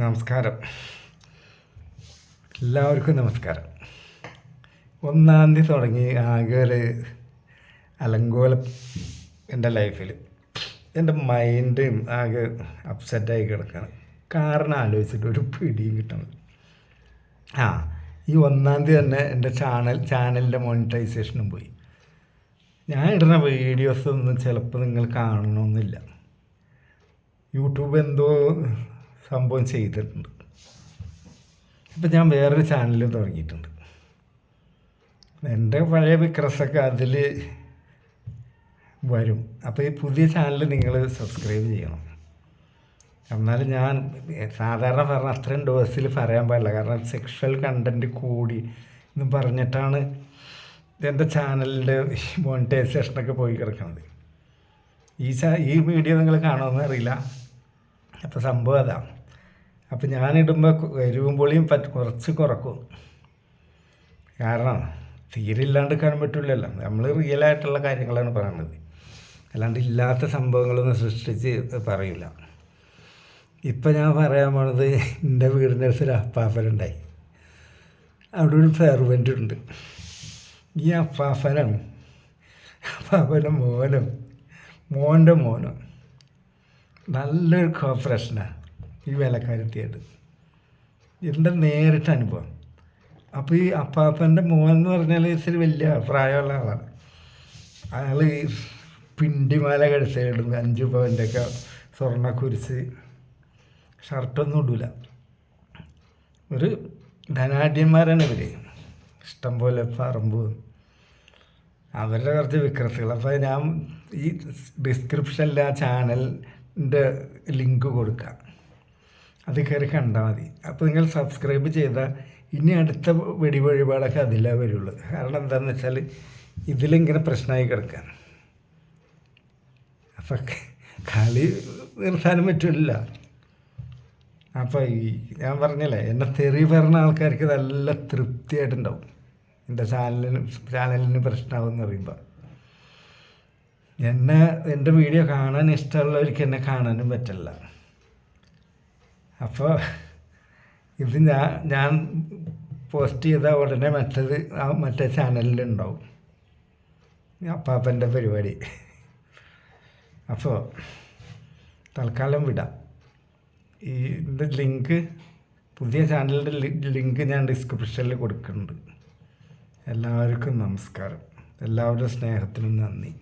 നമസ്കാരം. എല്ലാവർക്കും നമസ്കാരം. ഒന്നാം തീയതി തുടങ്ങി ആകെ ഒരു അലങ്കോലം എന്റെ ലൈഫിൽ എന്റെ മൈൻഡും ആകെ അപ്സെറ്റായി കിടക്കുകയാണ് കാരണം ആലോചിച്ചിട്ട് ഒരു പിടിയും കിട്ടണം. ആ ഈ ഒന്നാം തീയതി തന്നെ എന്റെ ചാനൽ ചാനലിന്റെ മോണിറ്റൈസേഷനും പോയി. ഞാൻ ഇടുന്ന വീഡിയോസ് ഒന്നും ചിലപ്പോൾ നിങ്ങൾ കാണണമെന്നില്ല. യൂട്യൂബ് എന്തോ സംഭവം ചെയ്തിട്ടുണ്ട്. ഇപ്പം ഞാൻ വേറൊരു ചാനലും തുടങ്ങിയിട്ടുണ്ട്. എന്റെ പഴയ വിക്രസൊക്കെ അതിൽ വരും. അപ്പോൾ ഈ പുതിയ ചാനൽ നിങ്ങൾ സബ്സ്ക്രൈബ് ചെയ്യണം. എന്നാലും ഞാൻ സാധാരണ പറഞ്ഞ അത്രയും ഡോസിൽ പറയാൻ പാടില്ല. കാരണം സെക്ഷൽ കണ്ടന്റ് കൂടി എന്ന് പറഞ്ഞിട്ടാണ് എന്റെ ചാനലിന്റെ മോണിറ്റൈസേഷനൊക്കെ പോയി കിടക്കുന്നത് ഈ ചാ ഈ വീഡിയോ നിങ്ങൾ കാണുമെന്ന് അറിയില്ല. അപ്പോൾ സംഭവം അതാ. അപ്പോൾ ഞാനിടുമ്പോൾ എരിവും പൊളിയും പറ്റ കുറച്ച് കുറക്കും. കാരണം തീരെ ഇല്ലാണ്ട് കാണാൻ പറ്റില്ലല്ലോ നമ്മൾ റിയലായിട്ടുള്ള കാര്യങ്ങളാണ് പറയുന്നത് അല്ലാണ്ട് ഇല്ലാത്ത സംഭവങ്ങളൊന്നും സൃഷ്ടിച്ച് പറയില്ല ഇപ്പം ഞാൻ പറയാൻ പോണത് എന്റെ വീടിന്റെ അടുത്തൊരു അപ്പാപ്പനുണ്ടായി. അവിടെ ഒരു സെർവന്റ് ഉണ്ട്. ഈ അപ്പാപ്പനും അപ്പാപ്പന്റെ മോനും മോന്റെ മോനും നല്ലൊരു കോപ്പറേഷനാണ് ഈ വേലക്കാരത്തിയായിട്ട് ഇതിന്റെ നേരിട്ട് അനുഭവം? അപ്പോൾ ഈ അപ്പാപ്പന്റെ മോൻ എന്ന് പറഞ്ഞാൽ ഇച്ചിരി വലിയ പ്രായമുള്ള ആളാണ്. അയാൾ ഈ പിണ്ടിമാല കഴിച്ചിടും അഞ്ച് പവന്റെ ഒക്കെ സ്വർണ കുരിച്ച് ഷർട്ടൊന്നും ഇടില്ല ഒരു ധനാഢ്യന്മാരാണ് ഇവർ ഇഷ്ടം പോലെ പറമ്പ്. അവരുടെ കുറച്ച് വിക്രസുകൾ അപ്പോൾ ഞാൻ ഈ ഡിസ്ക്രിപ്ഷനിൽ ആ ചാനലിന്റെ ലിങ്ക് കൊടുക്കാം. അത് കയറി കണ്ടാൽ മതി. അപ്പോൾ നിങ്ങൾ സബ്സ്ക്രൈബ് ചെയ്താൽ ഇനി അടുത്ത വെടി വഴിപാടൊക്കെ അതിലേ വരുള്ളൂ. കാരണം എന്താണെന്ന് വെച്ചാൽ ഇതിലിങ്ങനെ പ്രശ്നമായി കിടക്കാൻ അപ്പം കളി നിർത്താനും പറ്റില്ല അപ്പോൾ ഈ ഞാൻ പറഞ്ഞില്ലേ എന്നെ തെറി പറഞ്ഞ ആൾക്കാർക്ക് നല്ല തൃപ്തിയായിട്ടുണ്ടാവും. എന്റെ ചാനലിന് ചാനലിന് പ്രശ്നമാകുമെന്ന് പറയുമ്പോൾ എന്നെ എന്റെ വീഡിയോ കാണാൻ ഇഷ്ടമുള്ളവർക്ക് എന്നെ കാണാനും പറ്റില്ല. അപ്പോൾ ഇത് ഞാൻ ഞാൻ പോസ്റ്റ് ചെയ്ത ഉടനെ മറ്റത് ആ മറ്റേ ചാനലിലുണ്ടാവും. അപ്പാപ്പന്റെ പരിപാടി. അപ്പോൾ തൽക്കാലം വിടാം. ഈ ഇതിന്റെ ലിങ്ക് പുതിയ ചാനലിന്റെ ലിങ്ക് ഞാൻ ഡിസ്ക്രിപ്ഷനിൽ കൊടുക്കുന്നുണ്ട്. എല്ലാവർക്കും നമസ്കാരം. എല്ലാവരുടെ സ്നേഹത്തിനും നന്ദി.